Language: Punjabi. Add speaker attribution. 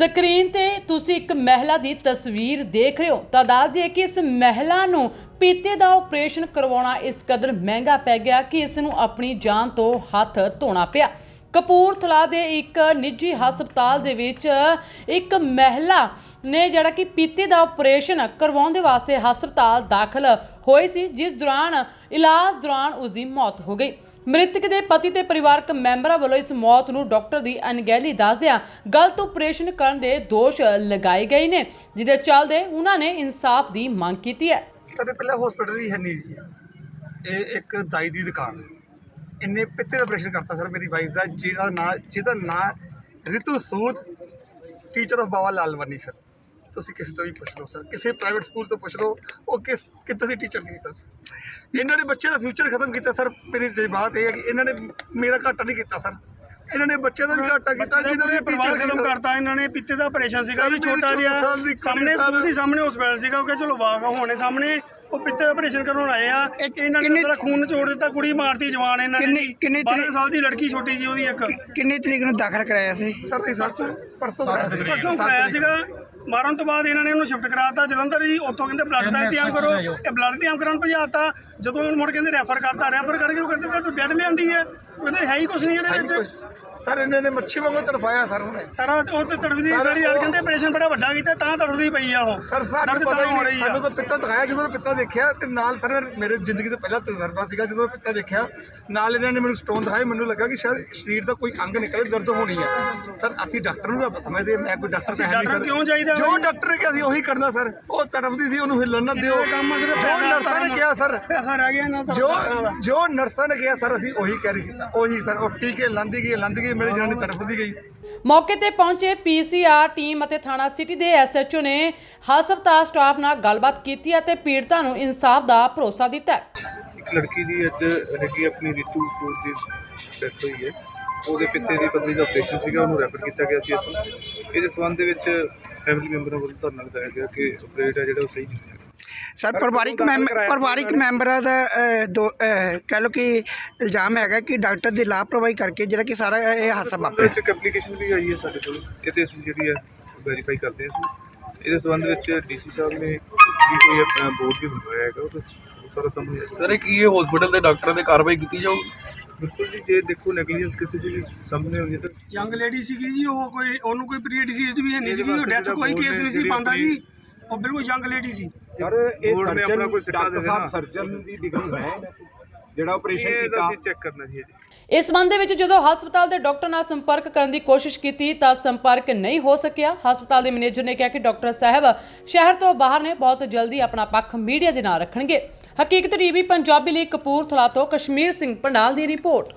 Speaker 1: ਸਕਰੀਨ ਤੇ ਤੁਸੀਂ ਇੱਕ ਮਹਿਲਾ ਦੀ ਤਸਵੀਰ ਦੇਖ ਰਹੇ ਹੋ। ਤਾਂ ਦੱਸ ਦਈਏ ਕਿ ਇਸ ਮਹਿਲਾ ਨੂੰ ਪੀਤੇ ਦਾ ਆਪਰੇਸ਼ਨ ਕਰਵਾਉਣਾ ਇਸ ਕਦਰ ਮਹਿੰਗਾ ਪੈ ਗਿਆ ਕਿ ਇਸ ਨੂੰ ਆਪਣੀ ਜਾਨ ਤੋਂ ਹੱਥ ਧੋਣਾ ਪਿਆ। ਕਪੂਰਥਲਾ ਦੇ ਇੱਕ ਨਿੱਜੀ ਹਸਪਤਾਲ ਦੇ ਵਿੱਚ ਇੱਕ ਮਹਿਲਾ ਨੇ ਜਿਹੜਾ ਕਿ ਪੀਤੇ ਦਾ ਆਪਰੇਸ਼ਨ ਕਰਵਾਉਣ ਦੇ ਵਾਸਤੇ ਹਸਪਤਾਲ ਦਾਖਲ ਹੋਈ ਸੀ, ਜਿਸ ਦੌਰਾਨ ਇਲਾਜ ਦੌਰਾਨ ਉਸ ਦੀ ਮੌਤ ਹੋ ਗਈ। ਮ੍ਰਿਤਕ ਦੇ ਪਤੀ ਤੇ ਪਰਿਵਾਰਕ ਮੈਂਬਰਾਂ ਵੱਲੋਂ ਇਸ ਮੌਤ ਨੂੰ ਡਾਕਟਰ ਦੀ ਅਣਗਹਿਲੀ ਦੱਸਦਿਆਂ ਗਲਤ ਆਪਰੇਸ਼ਨ ਕਰਨ ਦੇ ਦੋਸ਼ ਲਗਾਏ ਗਏ ਨੇ, ਜਿਹਦੇ ਚੱਲਦੇ ਉਹਨਾਂ ਨੇ ਇਨਸਾਫ ਦੀ ਮੰਗ ਕੀਤੀ ਹੈ।
Speaker 2: ਸਾਡੇ ਪਹਿਲਾਂ ਹਸਪੀਟਲ ਹੀ ਹੈ ਨਹੀਂ ਜੀ। ਇਹ ਇੱਕ ਦਾਈ ਦੀ ਦੁਕਾਨ ਹੈ। ਇੰਨੇ ਪਿੱਤੇ ਦਾ ਆਪਰੇਸ਼ਨ ਕਰਤਾ ਸਰ ਮੇਰੀ ਵਾਈਫ ਦਾ, ਜਿਹਦਾ ਨਾਂ ਜਿਹਦਾ ਨਾਂ Ritu Sood teacher of Baba Lalwani sir. ਤੁਸੀਂ ਕਿਸੇ ਤੋਂ ਵੀ ਪੁੱਛ ਲਓ ਸਰ। ਕਿਸੇ ਪ੍ਰਾਈਵੇਟ ਸਕੂਲ ਤੋਂ ਪੁੱਛ ਲਓ ਉਹ ਕਿਸ ਕਿੱਥੇ ਦੀ ਟੀਚਰ ਸੀ ਸਰ? ਇਹਨਾਂ ਨੇ ਬੱਚੇ ਦਾ ਫਿਊਚਰ ਖਤਮ ਕੀਤਾ ਸਰ। ਮੇਰੀ ਜਜ਼ਬਾਤ ਇਹ ਹੈ ਕਿ ਇਹਨਾਂ ਨੇ ਮੇਰਾ ਘਾਟਾ ਨਹੀਂ ਕੀਤਾ ਸਰ। ਇਹਨਾਂ ਨੇ ਬੱਚੇ ਦਾ ਵੀ ਘਾਟਾ ਕੀਤਾ ਜਿਹਨਾਂ ਦੇ
Speaker 3: ਪਰਿਵਾਰ ਖਤਮ ਕਰਤਾ ਇਹਨਾਂ ਨੇ ਪਿੱਤੇ ਦਾ ਆਪਰੇਸ਼ਨ ਸੀਗਾ ਜੀ ਛੋਟਾ ਜਿਹਾ। ਸਾਹਮਣੇ। ਸਕੂਲ ਦੀ ਸਾਹਮਣੇ ਹਸਪੀਟਲ ਸੀਗਾ ਉਹ ਕਹਿੰਦੇ ਚਲੋ ਵਾਗਾ ਹੋਣੇ ਸਾਹਮਣੇ। ਉਹ ਪਿੱਤੇ ਦਾ ਆਪਰੇਸ਼ਨ ਕਰਵਾਉਣ ਆਏ ਆ।
Speaker 4: ਇਹ
Speaker 3: ਇਹਨਾਂ ਨੇ ਸਾਰਾ ਖੂਨ ਨਿਚੋੜ ਦਿੱਤਾ ਕੁੜੀ ਮਾਰਤੀ ਜਵਾਨ ਇਹਨਾਂ ਨੇ
Speaker 4: ਕਿੰਨੀ-
Speaker 3: ਜੀ।
Speaker 4: ਕਿੰਨੀ
Speaker 3: 12
Speaker 4: ਤਰੀਕ-
Speaker 3: ਸਾਲ ਦੀ ਲੜਕੀ ਛੋਟੀ ਜੀ ਉਹਦੀ ਇੱਕ।
Speaker 4: ਕਿੰਨੀ ਤਰੀਕ ਨੂੰ ਦਾਖਲ ਕਰਾਇਆ ਸੀ?
Speaker 2: ਸਰ ਨਹੀਂ ਸਰ ਪਰਸੋਂ ਕਰਾਇਆ।
Speaker 3: ਸੀਗਾ। ਮਾਰਨ ਤੋਂ ਬਾਅਦ ਇਹਨਾਂ ਨੇ ਉਹਨੂੰ ਸ਼ਿਫਟ ਕਰਾਤਾ। ਜਲੰਧਰ ਜੀ ਉੱਥੋਂ ਕਹਿੰਦੇ ਬਲੱਡ ਦਾ ਇੰਤਜ਼ਾਮ ਕਰੋ। ਇਹ ਬਲੱਡ ਇੰਤਜ਼ਾਮ ਕਰਨ ਭਜਾਤਾ। ਜਦੋਂ ਉਹਨੂੰ ਮੁੜ ਕਹਿੰਦੇ ਰੈਫਰ ਕਰਤਾ ਰੈਫਰ ਕਰਕੇ ਉਹ ਕਹਿੰਦੇ ਤੇ ਡੈਡ ਲਿਆਂਦੀ ਹੈ? ਕਹਿੰਦੇ ਹੈ ਹੀ ਕੁਛ ਨਹੀਂ ਇਹਦੇ ਵਿੱਚ।
Speaker 2: ਸਰ ਇਹਨਾਂ ਨੇ ਮੱਛੀ ਵਾਂਗੂ ਤੜਫਾਇਆ ਸਰ ਉਹਨੇ
Speaker 3: ਸਾਰਾ ਉਹ ਤੇ ਤੜਫਦੀ
Speaker 2: ਸਰ, ਉਹ-
Speaker 3: ਕਹਿੰਦੇ ਆਪਰੇਸ਼ਨ ਬੜਾ ਵੱਡਾ ਕੀਤਾ ਤਾਂ ਤੜਫਦੀ ਪਈ ਆ ਉਹ।
Speaker 2: ਸਰ ਸਾਨੂੰ
Speaker 3: ਦਰਦ
Speaker 2: ਪਤਾ
Speaker 3: ਤਾਂ
Speaker 2: ਹੀ
Speaker 3: ਹੋ
Speaker 2: ਨਹੀਂ
Speaker 3: ਰਹੀ ਆ।
Speaker 2: ਸਾਨੂੰ ਤਾਂ ਪਿੱਤਾ ਦਿਖਾਇਆ ਜਦੋਂ ਮੈਂ ਪਿੱਤਾ ਦੇਖਿਆ ਤੇ ਨਾਲ ਸਰ ਮੇਰੇ ਜ਼ਿੰਦਗੀ ਦਾ ਪਹਿਲਾ ਤਜਰਬਾ ਸੀਗਾ ਜਦੋਂ ਮੈਂ ਪਿੱਤਾ ਦੇਖਿਆ ਨਾਲ ਇਹਨਾਂ ਨੇ ਮੈਨੂੰ ਸਟੋਨ ਦਿਖਾਏ ਮੈਨੂੰ ਲੱਗਾ ਕਿ ਸ਼ਾਇਦ ਸਰੀਰ ਦਾ ਕੋਈ ਅੰਗ ਨਿਕਲੇ ਦਰਦ ਹੋਣੀ ਹੈ ਸਰ ਅਸੀਂ ਡਾਕਟਰ ਨੂੰ ਤਾਂ ਸਮਝਦੇ ਮੈਂ ਕੋਈ ਡਾਕਟਰ ਤਾਂ ਹੈ ਨਹੀਂ
Speaker 3: ਡਾਕਟਰ ਕਿਉਂ ਚਾਹੀਦਾ
Speaker 2: ਜੋ? ਡਾਕਟਰ ਨੇ ਕਿਹਾ ਸੀ ਉਹੀ ਕਰਨਾ ਸਰ। ਉਹ ਤੜਫਦੀ ਸੀ ਉਹਨੂੰ ਹਿੱਲਣ ਨਾ ਦਿਓ।
Speaker 3: ਕੰਮ ਸਿਰਫ
Speaker 2: ਜੋ
Speaker 3: ਪੈਸਾ
Speaker 2: ਨਰਸਾਂ ਨੇ ਕਿਹਾ ਸਰ।
Speaker 3: ਪੈਸਾ ਰਹਿ ਗਿਆ ਦਾ।
Speaker 2: ਜੋ ਜੋ ਨਰਸਾਂ ਨੇ ਕਿਹਾ ਸਰ ਅਸੀਂ ਉਹੀ ਕੈਰੀ ਕੀਤਾ। ਉਹੀ ਸਰ ਉਹ ਟੀਕੇ ਲਾਂਦੀ ਗਈ ਲਾਂਦੀ ਗਈ ਮੇਰੀ ਜਨਾਨੀ ਤੜਫਦੀ ਗਈ।
Speaker 1: ਮੌਕੇ ਤੇ ਪਹੁੰਚੇ ਪੀਸੀਆਰ ਟੀਮ ਅਤੇ ਥਾਣਾ ਸਿਟੀ ਦੇ ਐਸਐਚਓ ਨੇ ਹਸਪਤਾਲ ਸਟਾਫ ਨਾਲ ਗੱਲਬਾਤ ਕੀਤੀ ਅਤੇ ਪੀੜਤਾਂ ਨੂੰ ਇਨਸਾਫ ਦਾ ਭਰੋਸਾ ਦਿੱਤਾ।
Speaker 5: ਇੱਕ ਲੜਕੀ ਦੀ ਅੱਜ ਹੈਗੀ ਆਪਣੀ ਰਿਤੂ ਸੂਦ ਦੀ ਡੈਥ ਹੋਈ ਹੈ। ਉਹਦੇ ਪਿੱਤੇ ਦੀ ਪਤਨੀ ਦਾ ਆਪਰੇਸ਼ਨ ਸੀਗਾ ਉਹਨੂੰ ਰੈਫਰ ਕੀਤਾ ਗਿਆ ਸੀ ਇੱਥੋਂ। ਇਹਦੇ ਸੰਬੰਧ ਦੇ ਵਿੱਚ ਫੈਮਿਲੀ ਮੈਂਬਰਾਂ ਵੱਲੋਂ ਧਰਨਾ ਲਗਾਇਆ ਗਿਆ ਕਿ ਆਪਰੇਟ ਹੈ ਜਿਹੜਾ ਉਹ ਸਹੀ ਨਹੀਂ ਹੋਇਆ।
Speaker 4: ਸਰ ਪਰਿਵਾਰਿਕ ਮੈਂਬਰ ਪਰਿਵਾਰਿਕ ਮੈਂਬਰਾਂ ਦਾ ਅਹ, ਦੋ ਅਹ, ਕਹਿ ਲਓ ਕਿ ਇਲਜ਼ਾਮ ਹੈਗਾ ਕਿ ਡਾਕਟਰ ਦੀ ਲਾਪਰਵਾਹੀ ਕਰਕੇ ਜਿਹੜਾ ਕਿ ਸਾਰਾ ਇਹ ਹਾਦਸਾ
Speaker 5: ਉਹਦੇ
Speaker 4: ਵਾਪਰਿਆ।
Speaker 5: ਵਿੱਚ ਇੱਕ ਐਪਲੀਕੇਸ਼ਨ ਵੀ ਆਈ ਹੈ ਸਾਡੇ ਕੋਲ। ਇਹਦੇ ਅਸੀਂ ਜਿਹੜੀ ਹੈ ਵੈਰੀਫਾਈ ਕਰਦੇ ਹਾਂ ਅਸੀਂ ਇਹਦੇ ਸੰਬੰਧ ਵਿੱਚ ਡੀਸੀ ਸਾਹਿਬ ਨੇ ਵੀ ਕੋਈ ਆਪਣਾ ਬੋਰਡ ਵੀ ਬਣਵਾਇਆ ਹੈਗਾ ਉਹ ਤਾਂ ਸਾਰਾ ਸਾਹਮਣੇ ਆ ਜਾਊਗਾ।
Speaker 6: ਸਰ ਇਹ ਕੀ ਇਹ ਹਸਪੀਟਲ ਦੇ ਡਾਕਟਰਾਂ ਤੇ ਕਾਰਵਾਈ ਕੀਤੀ ਜਾਊਗੀ
Speaker 5: ਬਿਲਕੁਲ ਜੀ ਜੇ ਦੇਖੋ ਨੈਗਲੀਜੈਂਸ ਕਿਸੇ ਦੀ ਵੀ ਸਾਹਮਣੇ ਹੁੰਦੀ ਹੈ ਤਾਂ
Speaker 3: ਯੰਗ ਲੇਡੀ ਸੀਗੀ ਜੀ ਉਹ ਕੋਈ ਉਹਨੂੰ ਕੋਈ ਪ੍ਰੀ ਡਿਸੀਜ਼ ਵੀ ਹੈ ਨਹੀਂ ਸੀਗੀ ਉਹ ਡੈਥ ਕੋਈ ਕੇਸ ਨਹੀਂ ਸੀ ਪਾਉਂਦਾ ਜੀ। ਉਹ ਬਿਲਕੁਲ ਯੰਗ ਲੇਡੀ ਸੀ।
Speaker 7: ਸਰ ਇਹ
Speaker 5: Board ਨੇ ਆਪਣਾ ਕੋਈ
Speaker 7: ਸਰਜਨ
Speaker 5: ਸਿੱਟਾ ਦੇ
Speaker 7: ਡਾਕਟਰ ਸਾਹਿਬ
Speaker 5: ਦੇਣਾ।
Speaker 7: ਸਰਜਨ ਦੀ ਡਿਗਰੀ ਹੈ ਜਿਹੜਾ ਆਪਰੇਸ਼ਨ
Speaker 5: ਇਹ ਤਾਂ
Speaker 7: ਕੀਤਾ।
Speaker 5: ਅਸੀਂ ਚੈੱਕ ਕਰਨਾ ਜੀ
Speaker 1: ਇਸ ਸੰਬੰਧ ਦੇ ਵਿੱਚ ਜਦੋਂ ਹਸਪਤਾਲ ਦੇ ਡਾਕਟਰ ਨਾਲ ਸੰਪਰਕ ਕਰਨ ਦੀ ਕੋਸ਼ਿਸ਼ ਕੀਤੀ ਤਾਂ ਸੰਪਰਕ ਨਹੀਂ ਹੋ ਸਕਿਆ। ਹਸਪਤਾਲ ਦੇ ਮੈਨੇਜਰ ਨੇ ਕਿਹਾ ਕਿ ਡਾਕਟਰ ਸਾਹਿਬ ਸ਼ਹਿਰ ਤੋਂ ਬਾਹਰ ਨੇ ਬਹੁਤ ਜਲਦੀ ਆਪਣਾ ਪੱਖ ਮੀਡੀਆ ਦੇ ਨਾਲ ਰੱਖਣਗੇ। ਹਕੀਕਤ ਟੀਵੀ ਪੰਜਾਬੀ ਲਈ ਕਪੂਰਥਲਾ ਤੋਂ ਕਸ਼ਮੀਰ ਸਿੰਘ ਪੰਡਾਲ ਦੀ ਰਿਪੋਰਟ।